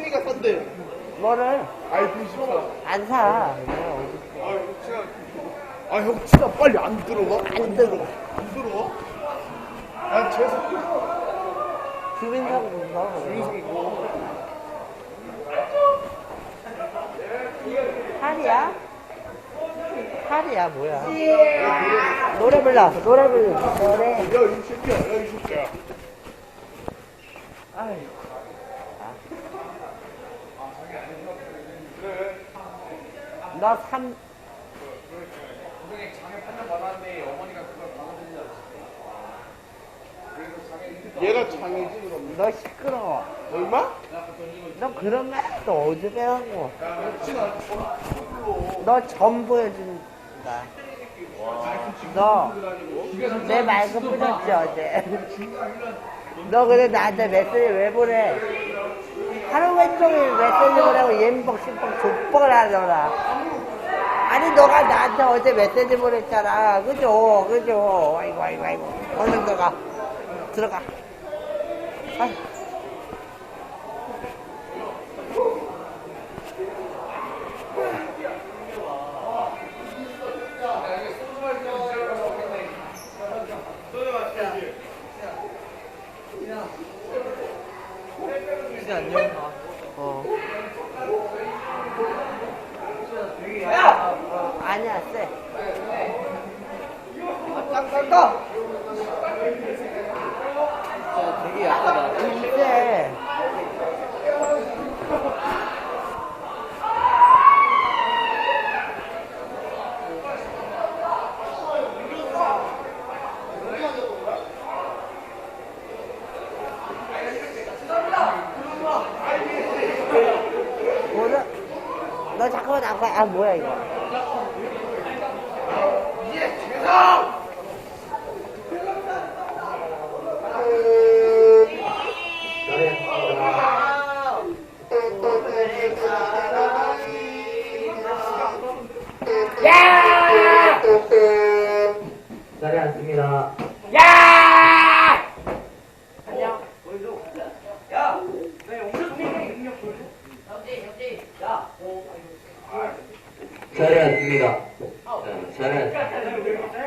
뭔데? 뭐를 아이폰 14. 안 사. 아, 혁치가. 아, 혁치가 빨리 안 들어가? 안 들어. 안 들어가? 난 재석 주민상도 넣어. 윤성이고. 팔이야? 팔이야 뭐야? 노래 불러. 노래 불러. 노래. 야, 이 새끼야, 야, 이 새끼야. 아유. 너 삼, 얘가 장애지, 그럼. 너 시끄러워. 얼마? 너 그런 말 또 어디 배우고. 혁치가 전부로. 너점 보여준다. 너내 말고 뿌렸지 어제. 너 그래 나한테 메시지 왜 보내? 하루 왼종일 메시지 보내고 옌복 신복 족벌 하더라. 아니 너가 나한테 어제 메시지 보냈잖아. 그죠? 그죠? 아이고 아이고 아이고. 얼른 들어가. 들어가. 아이. 어. 아니야, 되게 약하다. 쎄. 뭐야? 너 잠깐만 나가. 아, 뭐야, 이거. 자리에 앉습니다. 자, 자리에 앉습니다.